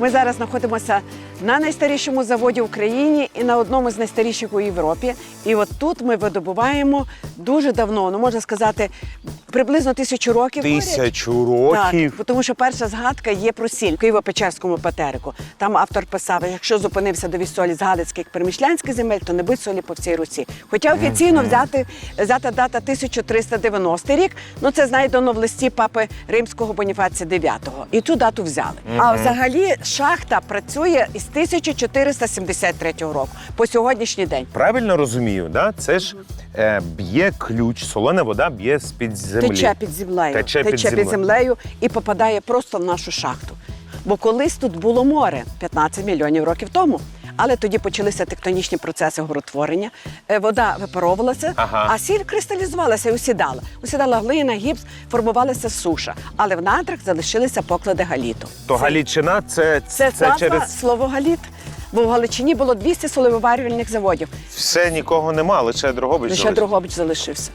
Ми зараз знаходимося на найстарішому заводі в Україні і на одному з найстаріших у Європі. І от тут ми видобуваємо дуже давно, ну можна сказати, приблизно тисячу років. Тисячу Так, років. бо тому що перша згадка є про сіль в Києво-Печерському патерику. Там автор писав, якщо зупинився до солі з Галицьких перемішлянських земель, то не будь солі по всій Русі. Хоча офіційно взяти, взята дата 1390 рік, ну це знайдено в листі папи Римського Боніфація IX. І цю дату взяли. А взагалі шахта працює із 1473 року по сьогоднішній день. Правильно розумію, да? це ж е, б'є ключ, солона вода б'є з-під землі. Тече під землею, Тече під під землею. землею і попадає просто в нашу шахту. Бо колись тут було море 15 мільйонів років тому. Але тоді почалися тектонічні процеси горотворення. Е, Вода випаровувалася, Ага. а сіль кристалізувалася і усідала. Усідала глина, гіпс, формувалася суша. Але в надрах залишилися поклади галіту. То Галічина це, Це, це назва через слово галіт. Бо в Галичині було 200 солевиварювальних заводів. все нікого нема, лише Дрогобич. Лише залишився. Дрогобич залишився.